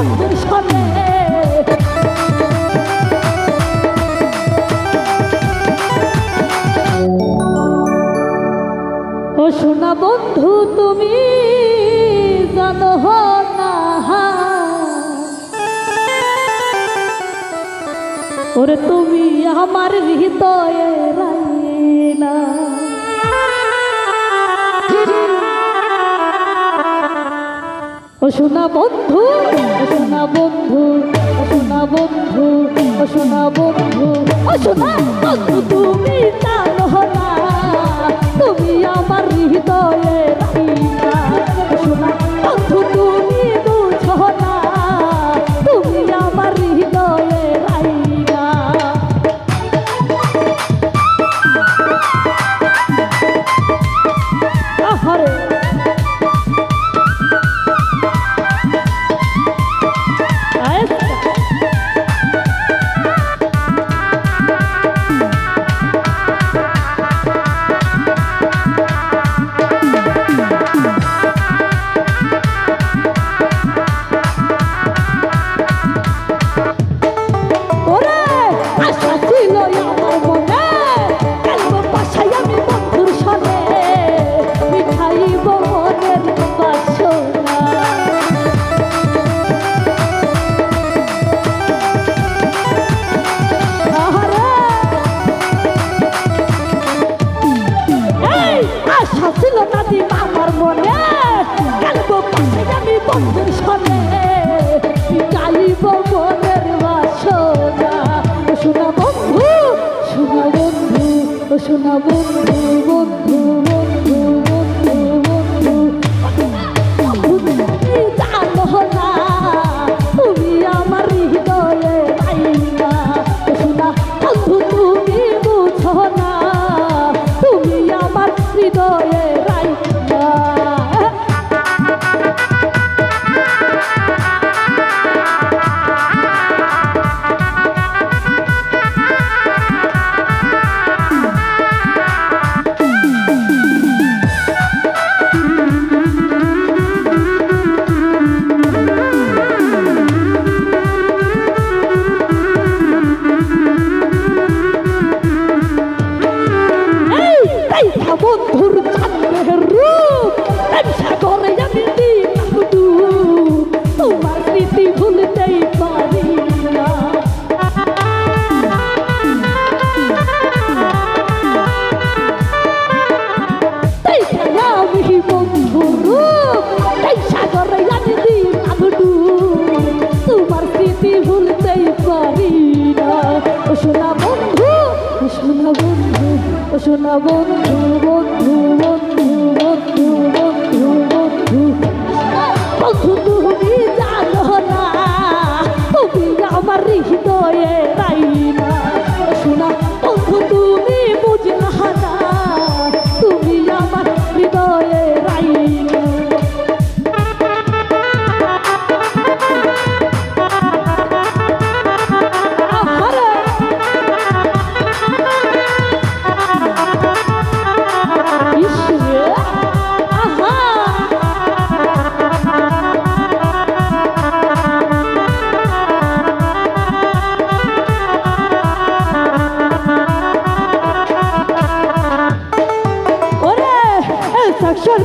ও সোনা বন্ধু তুমি জানো ওরে তুমি আমার হৃদয়ে রাইলা। ও সোনা বন্ধু, ও সোনা বন্ধু, ও সোনা বন্ধু, ও সোনা বন্ধু, ও সোনা বন্ধু, তুমি জানো না তুমি আমার হৃদয়ে আশা ছিল না আমার মনে কালব পাশাই আমি বন্ধুর সনে শোনা বন্ধু শোনা বন্ধু বন্ধু বন্ধু সোনা বন্ধু বন্ধু বন্ধু বন্ধু বন্ধু বন্ধু। বন্ধু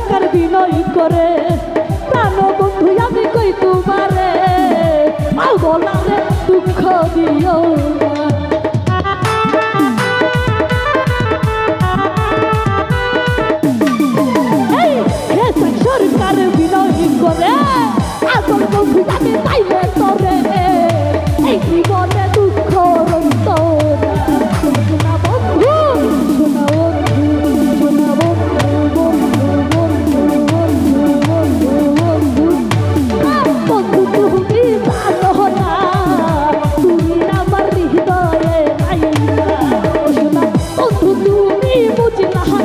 সরকার বিনয় করে। প্রাণ বন্ধু, আমি কই তোমারে? বলারে দুঃখ দিও আসল বন্ধু, আমি পাইলে তরে। এই জীবনে 真的。